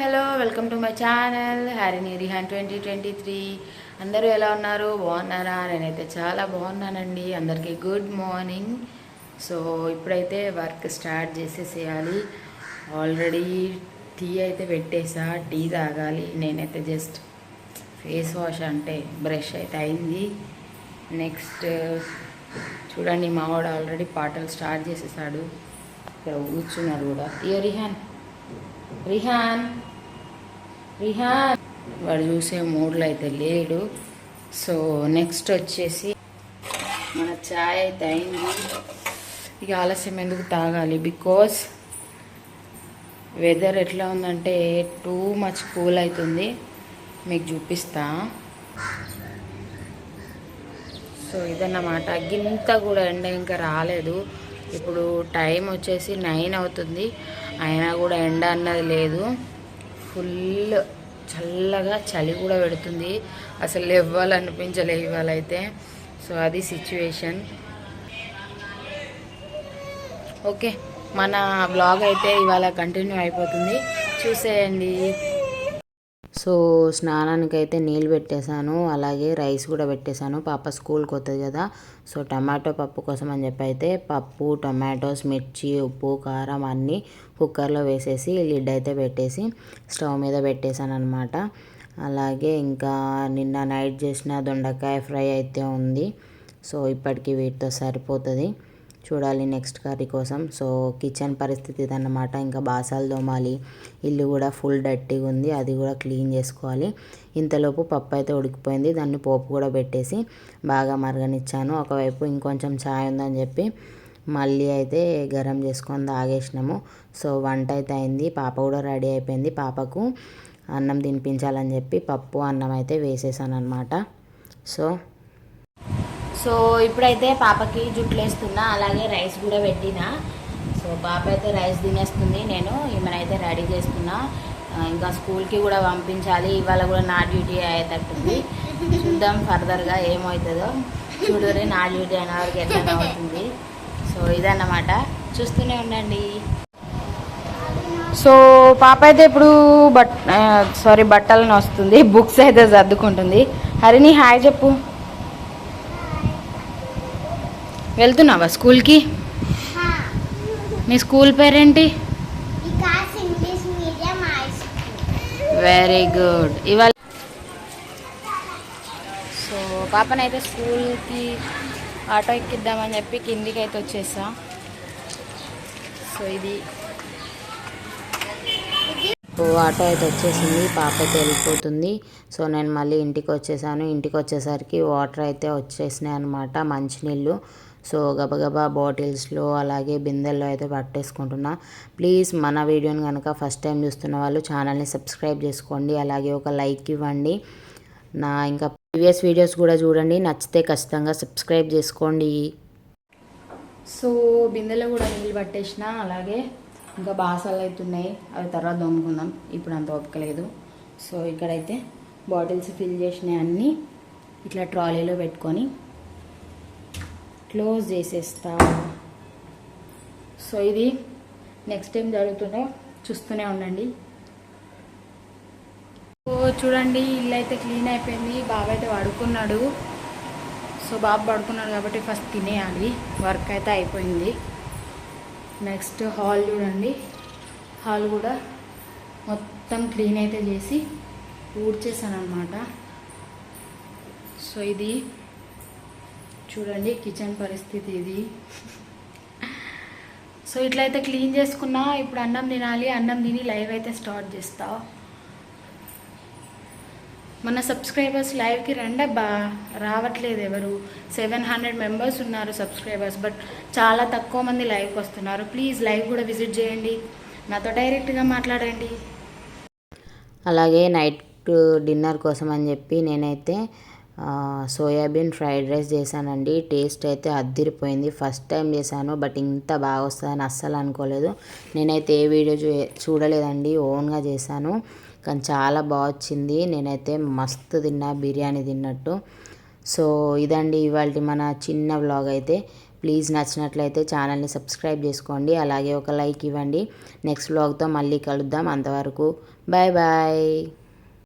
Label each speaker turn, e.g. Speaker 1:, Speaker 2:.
Speaker 1: Hello welcome to my channel. హ్యారీని Rihan twenty twenty three. అందరూ ఎలా ఉన్నారు? బాగున్నారా? నేనైతే చాలా బాగున్నానండి. అందరికీ గుడ్ మార్నింగ్. సో ఇప్పుడైతే వర్క్ స్టార్ట్ చేసేసేయాలి. ఆల్రెడీ టీ అయితే పెట్టేసా. టీ తాగాలి. నేనైతే జస్ట్ ఫేస్ వాష్ అంటే బ్రష్ అయితే అయింది. నెక్స్ట్ చూడండి మావాడు ఆల్రెడీ పాటలు స్టార్ట్ చేసేసాడు. ఇక్కడ కూర్చున్నాడు కూడా. ఇయో రిహాన్. రిహాన్. రిహాన్. వాడు చూసే మూడ్లో అయితే లేడు. సో నెక్స్ట్ వచ్చేసి మన ఛాయ్ అయితే అయింది. ఇక ఆలస్యం ఎందుకు తాగాలి? బికాస్ వెదర్ ఎట్లా ఉందంటే టూ మచ్ కూల్ అవుతుంది మీకు చూపిస్తా. సో ఇదన్నమాట. గింత కూడా ఎండ ఇంకా రాలేదు. ఇప్పుడు టైం వచ్చేసి నైన్ అవుతుంది. అయినా కూడా ఎండ అన్నది లేదు. ఫుల్ చల్లగా చలి కూడా పెడుతుంది. అసలు ఇవ్వాలనిపించలే ఇవాళైతే. సో అది సిచ్యువేషన్. ఓకే మన బ్లాగ్ అయితే ఇవాళ కంటిన్యూ అయిపోతుంది. చూసేయండి. సో స్నానానికి అయితే నీళ్ళు పెట్టేశాను అలాగే రైస్ కూడా పెట్టేశాను. పాప స్కూల్కి వస్తుంది కదా సో టమాటో పప్పు కోసం అని చెప్పి అయితే పప్పు టమాటోస్ మిర్చి ఉప్పు కారం అన్నీ కుక్కర్లో వేసేసి లిడ్ అయితే పెట్టేసి స్టవ్ మీద పెట్టేశాను అనమాట అలాగే ఇంకా నిన్న నైట్ చేసిన దొండకాయ ఫ్రై అయితే ఉంది సో ఇప్పటికి వీటితో సరిపోతుంది. చూడాలి నెక్స్ట్ కర్రీ కోసం. సో కిచెన్ పరిస్థితి ఇదన్నమాట. ఇంకా బాసాలు తోమాలి. ఇల్లు కూడా ఫుల్ డట్టిగా ఉంది. అది కూడా క్లీన్ చేసుకోవాలి. ఇంతలోపు పప్పు అయితే ఉడికిపోయింది. దాన్ని పోపు కూడా పెట్టేసి బాగా మరగనిచ్చాను. ఒకవైపు ఇంకొంచెం ఛాయ్ ఉందని చెప్పి మళ్ళీ అయితే గరం చేసుకొని తాగేసినాము. సో వంట అయితే అయింది. పాప కూడా రెడీ అయిపోయింది. పాపకు అన్నం తినిపించాలని చెప్పి పప్పు అన్నం అయితే వేసేసాను అనమాట సో సో ఇప్పుడైతే పాపకి జుట్లు వేస్తున్నా అలాగే రైస్ కూడా పెట్టినా. సో పాప అయితే రైస్ తినేస్తుంది నేను ఈమెనైతే రెడీ చేస్తున్నా ఇంకా స్కూల్కి కూడా పంపించాలి ఇవాళ కూడా నా డ్యూటీ అయ్యేటట్టుంది. చూద్దాం ఫర్దర్గా ఏమవుతుందో. చూడరే నా డ్యూటీ అయిన వరకు ఎట్లా అవుతుంది. సో ఇదన్నమాట. చూస్తూనే ఉండండి. సో పాప అయితే ఇప్పుడు బట్ సారీ బట్టలను వస్తుంది బుక్స్ అయితే సర్దుకుంటుంది. హరిని హాయ్ చెప్పు. వెళ్తున్నావా స్కూల్కి? నీ స్కూల్ పేరేంటి? Very good. ఇవాళ సో పాపనైతే స్కూల్కి ఆటో ఎక్కిద్దామని చెప్పి కిందికి అయితే వచ్చేసా. సో ఇది సో ఆటో అయితే వచ్చేసింది. పాప అయితే వెళ్ళిపోతుంది. సో నేను మళ్ళీ ఇంటికి వచ్చేసాను. ఇంటికి వచ్చేసరికి వాటర్ అయితే వచ్చేసినాయి అనమాట మంచినీళ్ళు. సో గబగబా బాటిల్స్లో అలాగే బిందెల్లో అయితే పట్టేసుకుంటున్నా. ప్లీజ్ మన వీడియోని కనుక ఫస్ట్ టైం చూస్తున్న వాళ్ళు ఛానల్ని సబ్స్క్రైబ్ చేసుకోండి. అలాగే ఒక లైక్ ఇవ్వండి. నా ఇంకా ప్రీవియస్ వీడియోస్ కూడా చూడండి. నచ్చితే ఖచ్చితంగా సబ్స్క్రైబ్ చేసుకోండి. సో బిందెలో కూడా నీళ్ళు పట్టేసిన అలాగే ఇంకా బాసాలు అవుతున్నాయి అవి తర్వాత దొమ్ముకుందాం ఇప్పుడు అంత ఓపిక లేదు. సో ఇక్కడైతే బాటిల్స్ ఫిల్ చేసినవి అన్నీ ఇట్లా ట్రాలీలో పెట్టుకొని క్లోజ్ చేసేస్తా సో ఇది నెక్స్ట్ టైం జరుగుతుందో చూస్తూనే ఉండండి. సో చూడండి ఇల్లు అయితే క్లీన్ అయిపోయింది. బాబు అయితే పడుకున్నాడు. సో బాబు పడుకున్నాడు కాబట్టి ఫస్ట్ తినేయాలి. వర్క్ అయితే అయిపోయింది. నెక్స్ట్ హాల్ చూడండి. హాల్ కూడా మొత్తం క్లీన్ అయితే చేసి ఊడ్చేసాను అనమాట సో ఇది చూడండి కిచెన్ పరిస్థితి ఇది. సో ఇట్లయితే క్లీన్ చేసుకున్నా ఇప్పుడు అన్నం తినాలి అన్నం తిని లైవ్ అయితే స్టార్ట్ చేస్తా. మన సబ్స్క్రైబర్స్ లైవ్కి రండబ్బా రావట్లేదు ఎవరు. సెవెన్ హండ్రెడ్ మెంబర్స్ ఉన్నారు సబ్స్క్రైబర్స్ బట్ చాలా తక్కువ మంది లైవ్కి వస్తున్నారు. ప్లీజ్ లైవ్ కూడా విజిట్ చేయండి. నాతో డైరెక్ట్గా మాట్లాడండి. అలాగే నైట్ డిన్నర్ కోసం అని చెప్పి నేనైతే సోయాబీన్ ఫ్రైడ్ రైస్ చేశానండి. టేస్ట్ అయితే అద్దిరిపోయింది. ఫస్ట్ టైం చేశాను బట్ ఇంత బాగా వస్తుందని అస్సలు అనుకోలేదు. నేనైతే ఏ వీడియో చూ చూడలేదండి ఓన్గా చేశాను. కానీ చాలా బాగా వచ్చింది. నేనైతే మస్తు తిన్నా బిర్యానీ తిన్నట్టు. సో ఇదండి ఇవాళ మన చిన్న వ్లాగ్ అయితే.
Speaker 2: ప్లీజ్ నచ్చినట్లయితే ఛానల్ని సబ్స్క్రైబ్ చేసుకోండి. అలాగే ఒక లైక్ ఇవ్వండి. నెక్స్ట్ వ్లాగ్తో మళ్ళీ కలుద్దాం. అంతవరకు బాయ్ బాయ్